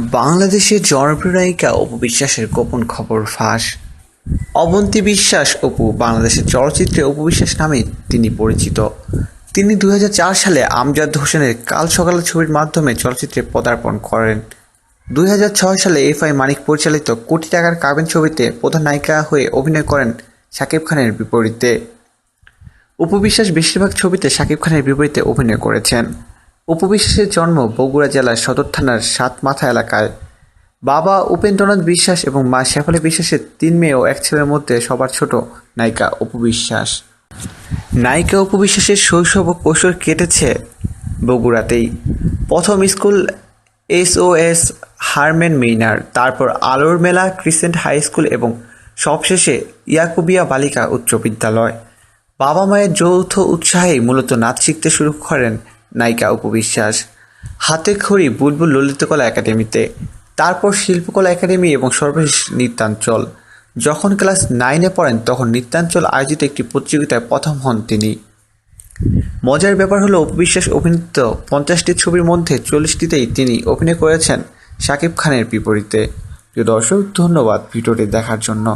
বাংলাদেশের জনপ্রিয় অপু বিশ্বাসের গোপন খবর ফাঁস। অবন্তী বিশ্বাস অপু বাংলাদেশের চলচ্চিত্রে অপু বিশ্বাস নামে তিনি পরিচিত। তিনি দুই হাজার চার সালে আমজাদ হোসেনের কাল সকালে ছবির মাধ্যমে চলচ্চিত্রে পদার্পণ করেন। দুই হাজার ছয় সালে এফ আই মানিক পরিচালিত কোটি টাকার কাবিন ছবিতে প্রধান নায়িকা হয়ে অভিনয় করেন শাকিব খানের বিপরীতে। উপবিশ্বাস বেশিরভাগ ছবিতে শাকিব খানের বিপরীতে অভিনয় করেছেন। উপবিশ্বাসের জন্ম বগুড়া জেলার সদর থানার সাতমাথা এলাকায়। বাবা উপেন্দ্রনাথ বিশ্বাস এবং মা শেফালি বিশ্বাসের তিন মেয়ে ও এক ছেলের মধ্যে সবার ছোট নায়িকা উপবিশ্বাস। নায়িকা উপবিশ্বাসের শৈশব ও কৈশোর কেটেছে বগুড়াতেই। প্রথম school S O S Hermann Gmeiner তারপর আলোর মেলা, ক্রিসেন্ট হাই স্কুল এবং সবশেষে ইয়াকুবিয়া বালিকা উচ্চ বিদ্যালয়। বাবা মায়ের যৌথ উৎসাহেই মূলত নাচ শিখতে শুরু করেন নায়িকা উপবিশ্বাস হাতে খড়ি বুলবুল ললিতকলা একাডেমিতে, তারপর শিল্পকলা একাডেমি এবং সর্বশেষ নৃত্যাঞ্চল যখন ক্লাস নাইনে পড়েন, তখন নৃত্যাঞ্চল আয়োজিত একটি প্রতিযোগিতায় প্রথম হন তিনি। মজার ব্যাপার হলো উপবিশ্বাস অভিনীত পঞ্চাশটি ছবির মধ্যে চল্লিশটিতেই তিনি অভিনয় করেছেন শাকিব খানের বিপরীতে। প্রিয় দর্শক, ধন্যবাদ ভিডিওটি দেখার জন্য।